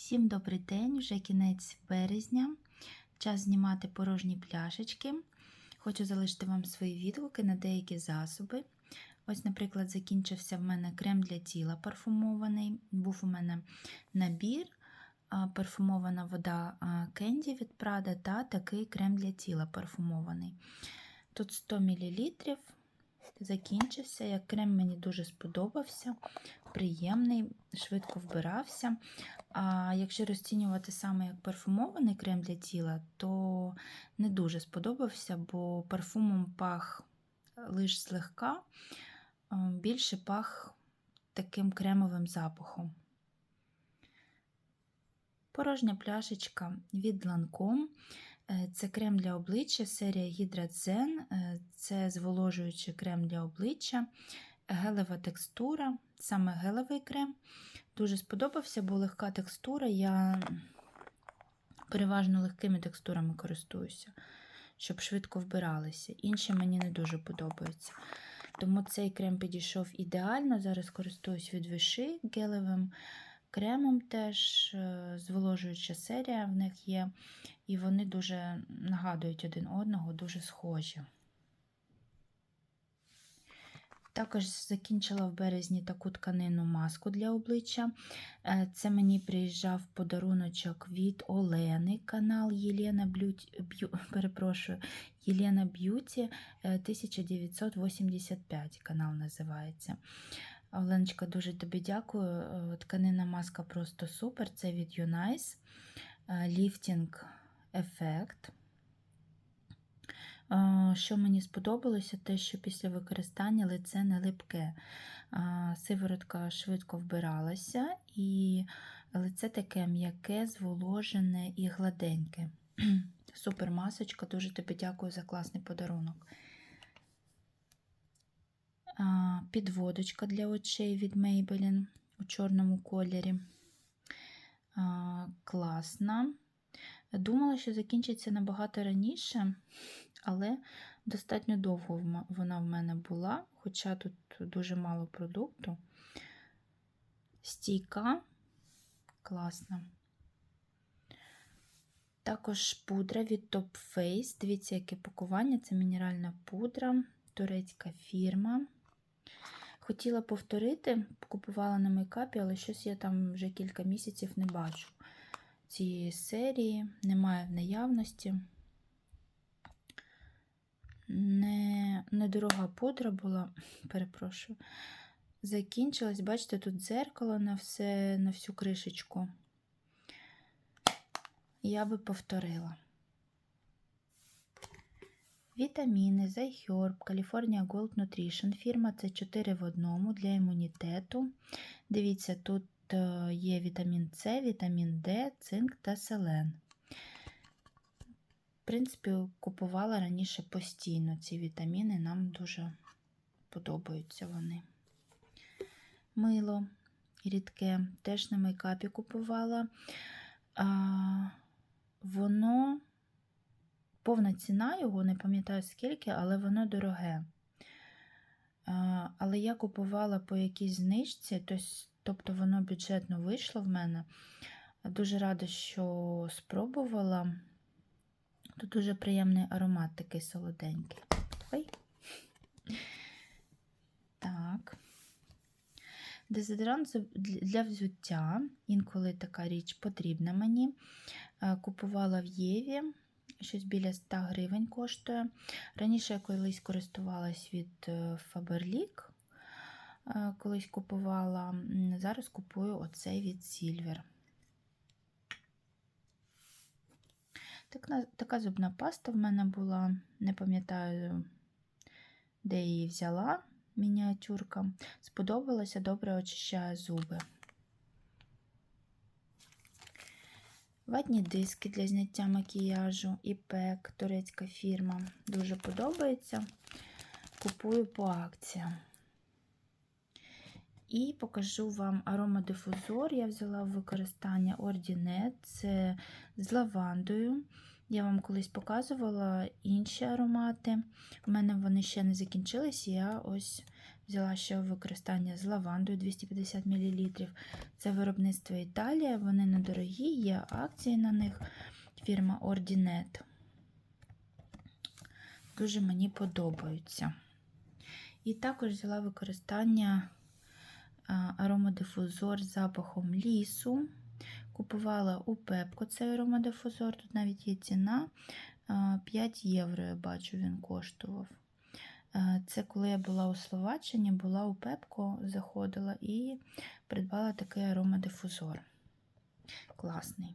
Всім добрий день, вже кінець березня. Час знімати порожні пляшечки. Хочу залишити вам свої відгуки на деякі засоби. Ось, наприклад, закінчився в мене крем для тіла парфумований. Був у мене набір, парфумована вода Кенді від Prada та такий крем для тіла парфумований. Тут 100 мл. Закінчився. Як крем мені дуже сподобався, приємний, швидко вбирався. А якщо розцінювати саме як парфумований крем для тіла, то не дуже сподобався, бо парфумом пах лише злегка, більше пах таким кремовим запахом. Порожня пляшечка від Lancome. Е, Це крем для обличчя, серія Hydra Zen. Це зволожуючий крем для обличчя, гелева текстура, саме гелевий крем. Дуже сподобався, бо легка текстура. Я переважно легкими текстурами користуюся, щоб швидко вбиралися. Інші мені не дуже подобаються. Тому цей крем підійшов ідеально. Зараз користуюсь від виши гелевим кремом теж е, зволожуюча серія в них є, і вони дуже нагадують один одного, дуже схожі. Також закінчила в березні таку тканину маску для обличчя. Е, Це мені приїжджав подаруночок від Олени, канал Єлена Б'юті, Б'ю, перепрошую, Єлена Б'юті е, 1985 канал називається. Оленочка, дуже тобі дякую. Е, Тканина маска просто супер. Це від Unice Lifting Effect. Е, Що мені сподобалося, те, що після використання лице не липке. Е, Сиворотка швидко вбиралася, і лице таке м'яке, зволожене і гладеньке. Супер масочка, дуже тобі дякую за класний подарунок. Підводочка для очей від Maybelline у чорному кольорі. Класна. Думала, що закінчиться набагато раніше, але достатньо довго вона в мене була, хоча тут дуже мало продукту. Стійка, класна. Також пудра від Top Face. Дивіться, яке пакування. Це мінеральна пудра, турецька фірма. Хотіла повторити, купувала на мейкапі, але щось я там вже кілька місяців не бачу. Цієї серії немає в наявності. Не, недорога пудра була, перепрошую. Закінчилась, бачите, тут дзеркало на, все, на всю кришечку. Я би повторила. Вітаміни, Зайхерб, California Gold Nutrition. Фірма це 4 в одному для імунітету. Дивіться, тут е, є вітамін С, вітамін Д, цинк та селен. В принципі, купувала раніше постійно ці вітаміни, нам дуже подобаються вони. Мило рідке, теж на мейкапі купувала. А, воно повна ціна його, не пам'ятаю скільки, але воно дороге. Але я купувала по якійсь знижці, тобто воно бюджетно вийшло в мене. Дуже рада, що спробувала. Тут дуже приємний аромат, такий солоденький. Ой. Так. Дезодорант для взуття. Інколи така річ потрібна мені. Купувала в Єві, щось біля 100 гривень коштує. Раніше я колись користувалась від е, Faberlic, е, колись купувала. Зараз купую оцей від Silver. Так, така зубна паста в мене була, не пам'ятаю, де її взяла. Мініатюрка. Сподобалося, добре очищає зуби. Ватні диски для зняття макіяжу, іпек, турецька фірма. Дуже подобається. Купую по акціям. І покажу вам аромадифузор. Я взяла в використання Ordinet. Це з лавандою. Я вам колись показувала інші аромати. У мене вони ще не закінчились, я ось Взяла ще використання з лавандою 250 мл. Це виробництво Італія, вони недорогі, є акції на них. Фірма Ordinet. Дуже мені подобаються. І також взяла використання аромадифузор з запахом лісу. Купувала у Пепко цей аромадифузор. Тут навіть є ціна 5 євро, я бачу, він коштував. Це коли я була у Словаччині, була у Пепко, заходила і придбала такий аромадифузор. Класний.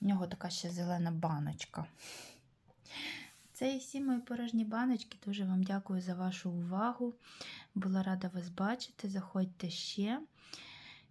У нього така ще зелена баночка. Це і всі мої порожні баночки. Дуже вам дякую за вашу увагу. Була рада вас бачити. Заходьте ще.